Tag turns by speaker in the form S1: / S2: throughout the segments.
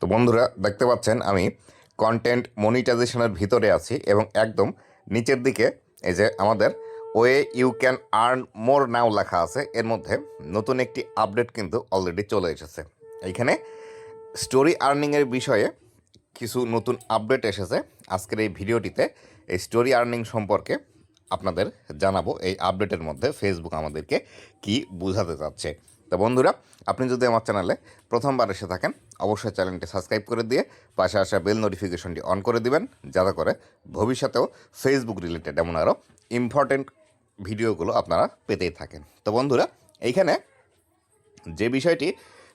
S1: তো বন্ধুরা, দেখতে পাচ্ছেন আমি কন্টেন্ট মনিটাইজেশনের ভিতরে আছি এবং একদম নিচের দিকে এই যে আমাদের way you can earn more now লেখা আছে। এর মধ্যে নতুন একটি আপডেট কিন্তু অলরেডি চলে এসেছে। এইখানে স্টোরি আর্নিংয়ের বিষয়ে কিছু নতুন আপডেট এসেছে। আজকের এই ভিডিওটিতে এই স্টোরি আর্নিং সম্পর্কে আপনাদের জানাব এই আপডেটের মধ্যে ফেসবুক আমাদেরকে কি বোঝাতে চাচ্ছে। তো বন্ধুরা, আপনি যদি আমার চ্যানেলে প্রথমবার এসে থাকেন, অবশ্যই চ্যানেলটি সাবস্ক্রাইব করে দিয়ে পাশে আসা বেল নোটিফিকেশনটি অন করে দিবেন, যাতে করে ভবিষ্যতেও ফেসবুক রিলেটেড এমন আরও ইম্পর্টেন্ট ভিডিওগুলো আপনারা পেতেই থাকেন। তো বন্ধুরা, এইখানে যে বিষয়টি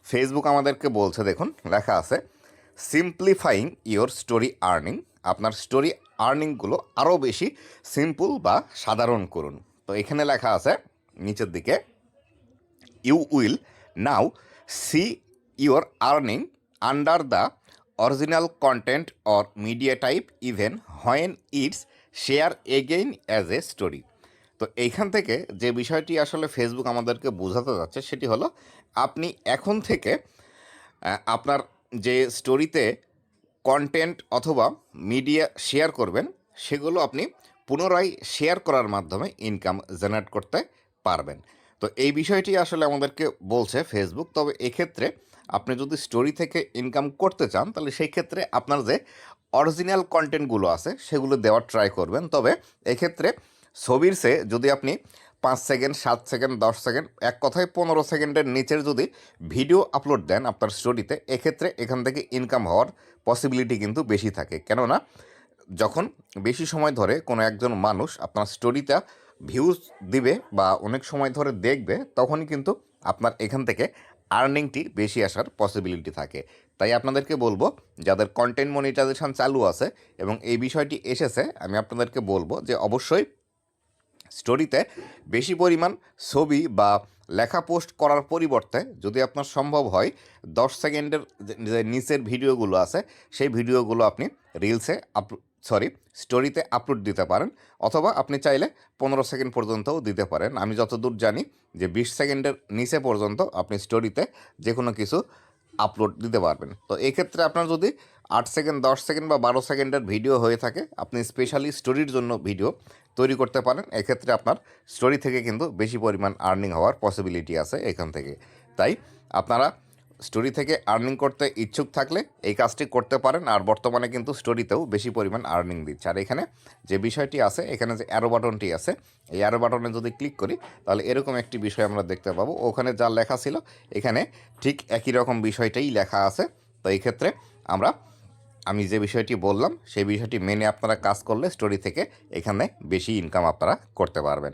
S1: ফেসবুক আমাদেরকে বলছে, দেখুন, লেখা আছে সিম্পলিফাইং ইওর স্টোরি আর্নিং আপনার স্টোরি আর্নিংগুলো আরও বেশি সিম্পল বা সাধারণ করুন। তো এখানে লেখা আছে, নিচের দিকে you will now see your earning under the original content or media type even when it's share again as a story তো এইখান থেকে যে বিষয়টি আসলে ফেসবুক আমাদেরকে বোঝাতে যাচ্ছে সেটি হলো আপনি এখন থেকে আপনার যে স্টোরিতে কন্টেন্ট অথবা মিডিয়া শেয়ার করবেন, সেগুলো আপনি পুনরায় শেয়ার করার মাধ্যমে ইনকাম জেনারেট করতে পারবেন। তো এই বিষয়টি আসলে আমাদেরকে বলছে ফেসবুক তবে এক্ষেত্রে আপনি যদি স্টোরি থেকে ইনকাম করতে চান, তাহলে সেই ক্ষেত্রে আপনার যে অরিজিনাল কন্টেন্টগুলো আছে, সেগুলো দেওয়ার ট্রাই করবেন। তবে এক্ষেত্রে ছবির সে যদি আপনি পাঁচ সেকেন্ড সাত সেকেন্ড দশ সেকেন্ড এক কথায় পনেরো সেকেন্ডের নিচের যদি ভিডিও আপলোড দেন আপনার স্টোরিতে এক্ষেত্রে এখান থেকে ইনকাম হওয়ার পসিবিলিটি কিন্তু বেশি থাকে। কেননা যখন বেশি সময় ধরে কোনো একজন মানুষ আপনার স্টোরিটা ভিউজ দিবে বা অনেক সময় ধরে দেখবে, তখনই কিন্তু আপনার এখান থেকে আর্নিংটি বেশি আসার পসিবিলিটি থাকে। তাই আপনাদেরকে বলব, যাদের কন্টেন্ট মনিটাইজেশন চালু আছে এবং এই বিষয়টি এসেছে, আমি আপনাদেরকে বলব যে অবশ্যই স্টোরিতে বেশি পরিমাণ ছবি বা লেখা পোস্ট করার পরিবর্তে যদি আপনার সম্ভব হয়, দশ সেকেন্ডের যে- নিচের ভিডিওগুলো আছে, সেই ভিডিওগুলো আপনি রিলসে আপ সরি স্টোরিতে আপলোড দিতে পারেন, অথবা আপনি চাইলে পনেরো সেকেন্ড পর্যন্তও দিতে পারেন। আমি যতদূর জানি যে বিশ সেকেন্ডের নিচে পর্যন্ত আপনি স্টোরিতে যে কোনো কিছু আপলোড দিতে পারবেন। তো এক্ষেত্রে আপনার যদি আট সেকেন্ড, দশ সেকেন্ড বা বারো সেকেন্ডের ভিডিও হয়ে থাকে, আপনি স্পেশালি স্টোরির জন্য ভিডিও তৈরি করতে পারেন। এক্ষেত্রে আপনার স্টোরি থেকে কিন্তু বেশি পরিমাণ আর্নিং হওয়ার পসিবিলিটি আছে এখান থেকে। তাই আপনারা স্টোরি থেকে আর্নিং করতে ইচ্ছুক থাকলে এই কাজটি করতে পারেন, আর বর্তমানে কিন্তু স্টোরিতেও বেশি পরিমাণ আর্নিং দিচ্ছে। আর এখানে যে বিষয়টি আছে, এখানে যে অ্যারো বাটনটি আছে, এই অ্যারো বাটনে যদি ক্লিক করি, তাহলে এরকম একটি বিষয় আমরা দেখতে পাবো। ওখানে যা লেখা ছিল, এখানে ঠিক একই রকম বিষয়টাই লেখা আছে। তো এই ক্ষেত্রে আমরা, আমি যে বিষয়টি বললাম, সেই বিষয়টি মেনে আপনারা কাজ করলে স্টোরি থেকে এখানে বেশি ইনকাম আপনারা করতে পারবেন।